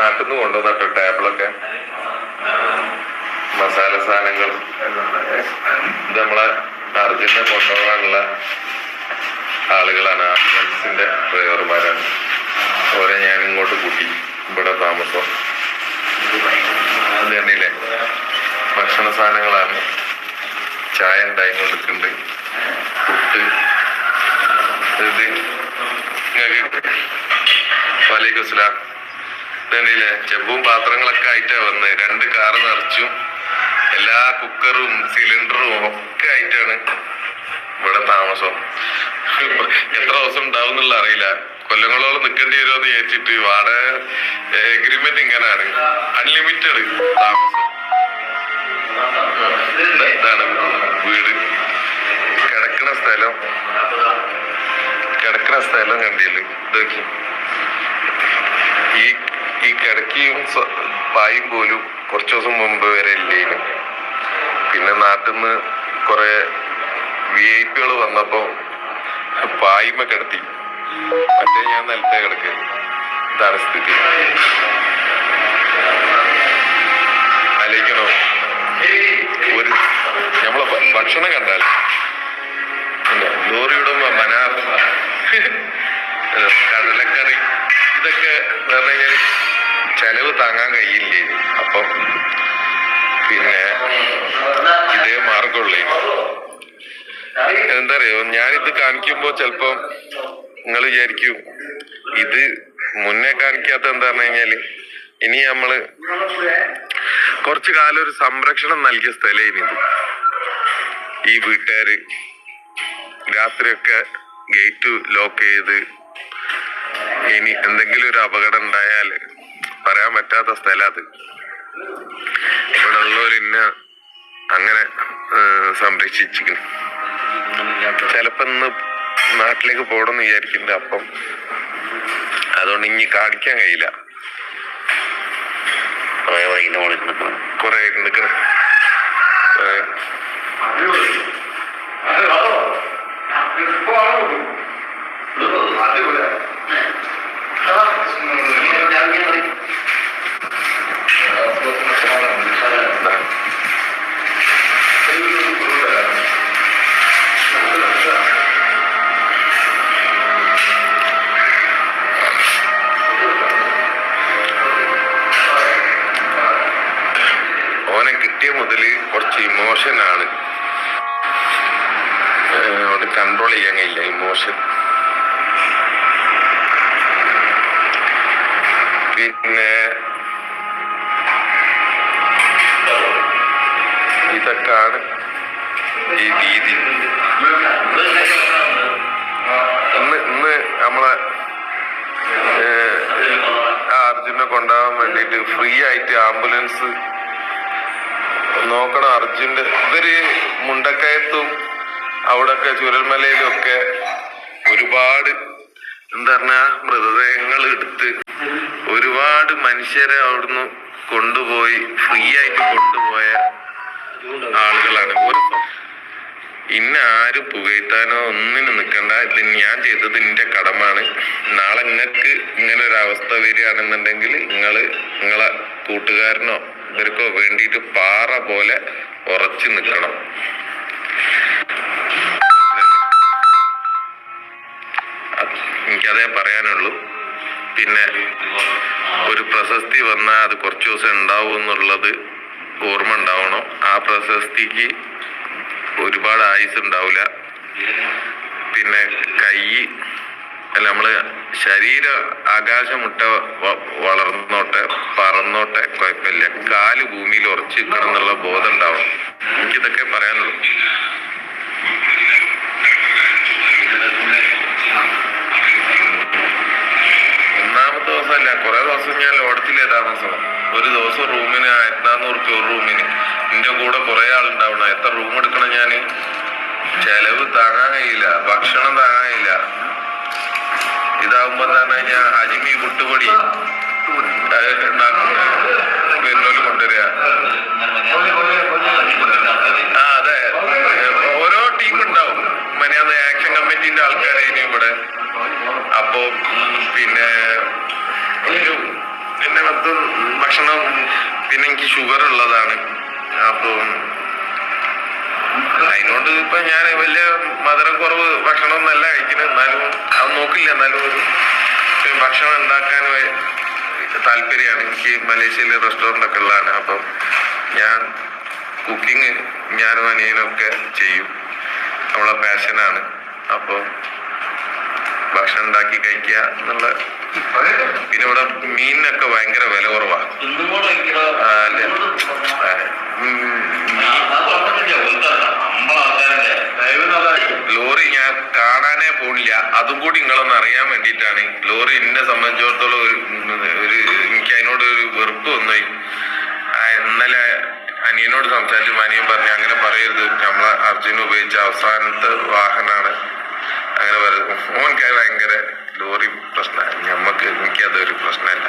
നാട്ടിൽ നിന്ന് കൊണ്ടുവന്നിട്ട് ടേബിളൊക്കെ. മസാല സാധനങ്ങൾ. ഇത് നമ്മളെ അർജുനെ കൊണ്ടുപോകാനുള്ള ആളുകളാണ്. ആംബുലൻസിന്റെ ഡ്രൈവർമാരാണ്. അവരെ ഞാൻ ഇങ്ങോട്ട് കൂട്ടി. ഇവിടെ താമസം. തന്നെയില്ലേ ഭക്ഷണ സാധനങ്ങളാണ്. ചായ ഉണ്ടായി കൊടുക്കുന്നുണ്ട് പുട്ട്. ഇത് നിങ്ങൾക്ക് വലൈക്കും അസ്സലാം ഇതല്ലേ ചെമ്പും പാത്രങ്ങളൊക്കെ ആയിട്ടാ വന്ന്. രണ്ട് കാറ് നിറച്ചു എല്ലാ കുക്കറും സിലിണ്ടറും ഒക്കെ ആയിട്ടാണ് ഇവിടെ താമസം. എത്ര ദിവസം ഉണ്ടാവും എന്നുള്ള അറിയില്ല. കൊല്ലങ്ങളോളം നിൽക്കേണ്ടി വരുമെന്ന് വിചാരിച്ചിട്ട് വാടക എഗ്രിമെന്റ് ഇങ്ങനെയാണ് അൺലിമിറ്റഡ് താമസം. ഇത് ഇതാണ് വീട്. കിടക്കണ സ്ഥലം. കിടക്കണ സ്ഥലം കണ്ടില്ലേ? ഇതൊക്കെ. ഈ കിടക്കിയും പായും പോലും കുറച്ചു ദിവസം മുമ്പ് വരെ ഇല്ലേനു. പിന്നെ നാട്ടിൽ നിന്ന് കുറെ വി ഐ പികൾ വന്നപ്പോ പായ്മ കിടത്തി. മറ്റേ ഞാൻ നിലത്തെ കിടക്ക്. ഇതാണ് സ്ഥിതി. ആലോചിക്കണോ? ഒരു നമ്മളെ ഭക്ഷണം കണ്ടാൽ ലോറിയുടെ മനാർ കടലക്കറി ഇതൊക്കെ ചെലവ് താങ്ങാൻ കഴിയില്ലേ? അപ്പം പിന്നെ ഇതേ മാർഗമുള്ളേ എന്താ അറിയോ ഞാനിത് കാണിക്കുമ്പോ ചെലപ്പോ നിങ്ങൾ വിചാരിക്കും ഇത് മുന്നേ കാണിക്കാത്ത എന്താ പറഞ്ഞു കഴിഞ്ഞാൽ ഇനി നമ്മൾ കുറച്ചു കാലം ഒരു സംരക്ഷണം നൽകിയ സ്ഥലം ഇനി ഇത്. ഈ വീട്ടുകാര് രാത്രിയൊക്കെ ഗേറ്റ് ലോക്ക് ചെയ്ത് ഇനി എന്തെങ്കിലും ഒരു അപകടം പറയാൻ പറ്റാത്ത സ്ഥലം അത് ഇവിടെ ഉള്ളവർ ഇന്ന അങ്ങനെ സംരക്ഷിച്ചിരിക്കുന്നു. ചിലപ്പോ ഇന്ന് നാട്ടിലേക്ക് പോകണമെന്ന് വിചാരിക്കുന്നുണ്ട് അപ്പം. അതുകൊണ്ട് ഇനി കാണിക്കാൻ കഴിയില്ല. കൊറേ നിക്കണം നിൽക്കണം ഓനെ കിട്ടിയ മുതൽ കുറച്ച് ഇമോഷനാണ്. അതുകൊണ്ട് കൺട്രോൾ ചെയ്യാൻ കഴിയില്ല ഇമോഷൻ. പിന്നെ ഇതൊക്കെയാണ് ഈ രീതി. ഇന്ന് ഇന്ന് നമ്മളെ അർജുനെ കൊണ്ടുപോകാൻ വേണ്ടിയിട്ട് ഫ്രീ ആയിട്ട് ആംബുലൻസ് നോക്കണം അർജുന്റെ ഇവർ മുണ്ടക്കയത്തും അവിടൊക്കെ ചുരൽമലയിലും ഒക്കെ ഒരുപാട് എന്താ പറഞ്ഞ മൃതദേഹങ്ങൾ എടുത്ത് ഒരുപാട് മനുഷ്യരെ അവിടുന്ന് കൊണ്ടുപോയി ഫ്രീ ആയിട്ട് കൊണ്ടുപോയ ആളുകളാണ്. ഇന്ന ആരും പുകഴ്ത്താനോ ഒന്നിനും നിൽക്കണ്ട. ഇത് ഞാൻ ചെയ്തത് എന്റെ കടമാണ്. നാളെ നിങ്ങൾക്ക് ഇങ്ങനെ ഒരു അവസ്ഥ വരികയാണെന്നുണ്ടെങ്കിൽ നിങ്ങൾ നിങ്ങളെ കൂട്ടുകാരനോ ഇവർക്കോ വേണ്ടിയിട്ട് പാറ പോലെ ഉറച്ചു നിൽക്കണം. എനിക്കതേ പറയാനുള്ളൂ. പിന്നെ ഒരു പ്രശസ്തി വന്നാൽ അത് കുറച്ച് ദിവസം ഉണ്ടാവും എന്നുള്ളത് ഓർമ്മ ഉണ്ടാവണം. ആ പ്രശസ്തിക്ക് ഒരുപാട് ആയുസ് ഉണ്ടാവില്ല. പിന്നെ കൈ അല്ല നമ്മൾ ശരീര ആകാശമുട്ട വളർന്നോട്ടെ പറന്നോട്ടെ കുഴപ്പമില്ല. കാൽ ഭൂമിയിൽ ഉറച്ചു നിൽക്കണം എന്നുള്ള ബോധം ഉണ്ടാവും എനിക്കിതൊക്കെ പറയാനുള്ളൂ. ഒന്നാമത്തെ ദിവസമല്ല. കുറെ ദിവസം ഞാൻ ലോഡത്തിലേ താമസം ഒരു ദിവസം റൂമിന് ആയിരത്തി നാന്നൂറ് റുപ്യ ഒരു റൂമിന്. എന്റെ കൂടെ കുറെ ആളുണ്ടാവണം. എത്ര റൂം എടുക്കണം ഞാൻ? ചെലവ് താങ്ങാൻ കഴിയില്ല. ഭക്ഷണം താങ്ങാൻ കഴിയില്ല. ഇതാവുമ്പോ തന്നെ കഴിഞ്ഞാൽ അജിമി അതൊക്കെ ഉണ്ടാക്കും കൊണ്ടുവരിക. ആ അതെ. ഓരോ ടീം ഉണ്ടാവും. മനിയാന്ന് ആക്ഷൻ കമ്മിറ്റിന്റെ ആൾക്കാരായിരുന്നു ഇവിടെ. അപ്പോ പിന്നെ പിന്നെ മൊത്തം ഭക്ഷണം പിന്നെ എനിക്ക് ഷുഗർ ഉള്ളതാണ്. അപ്പൊ അതിനോട് ഇപ്പൊ ഞാൻ വലിയ മധുരക്കുറവ് ഭക്ഷണം നല്ല കഴിക്കുന്നത്. എന്നാലും അത് നോക്കില്ല. എന്നാലും ഒരു ഭക്ഷണം ഉണ്ടാക്കാൻ താല്പര്യമാണ്. എനിക്ക് മലേഷ്യയിലെ റെസ്റ്റോറന്റ് ഒക്കെ ഉള്ളതാണ്. അപ്പം ഞാൻ കുക്കിംഗ് ഞാനും അനിയനൊക്കെ ചെയ്യും. നമ്മളെ പാഷനാണ് അപ്പോൾ ഭക്ഷണം ഉണ്ടാക്കി കഴിക്കുക എന്നുള്ള പിന്നെ ഇവിടെ മീനിനൊക്കെ ഭയങ്കര വില കുറവാണ് ആ, അല്ലേ? ആ, ഉം, ലോറി ഞാൻ കാണാനേ പോണില്ല അതും കൂടി നിങ്ങളൊന്ന് അറിയാൻ വേണ്ടിയിട്ടാണ്. ലോറി എന്നെ സംബന്ധിച്ചിടത്തോളം ഒരു ഒരു എനിക്ക് അതിനോട് ഒരു വെറുപ്പ് വന്നുപോയി. ഇന്നലെ അനിയനോട് സംസാരിച്ചു അനിയൻ പറഞ്ഞു അങ്ങനെ പറയരുത്. നമ്മളെ അർജുന ഉപയോഗിച്ച അവസാനത്തെ വാഹനമാണ്. അങ്ങനെ പറയുന്നത് കയറി ഭയങ്കര ലോറി പ്രശ്നമാണ്. ഞമ്മക്ക് എനിക്കതൊരു പ്രശ്നമല്ല.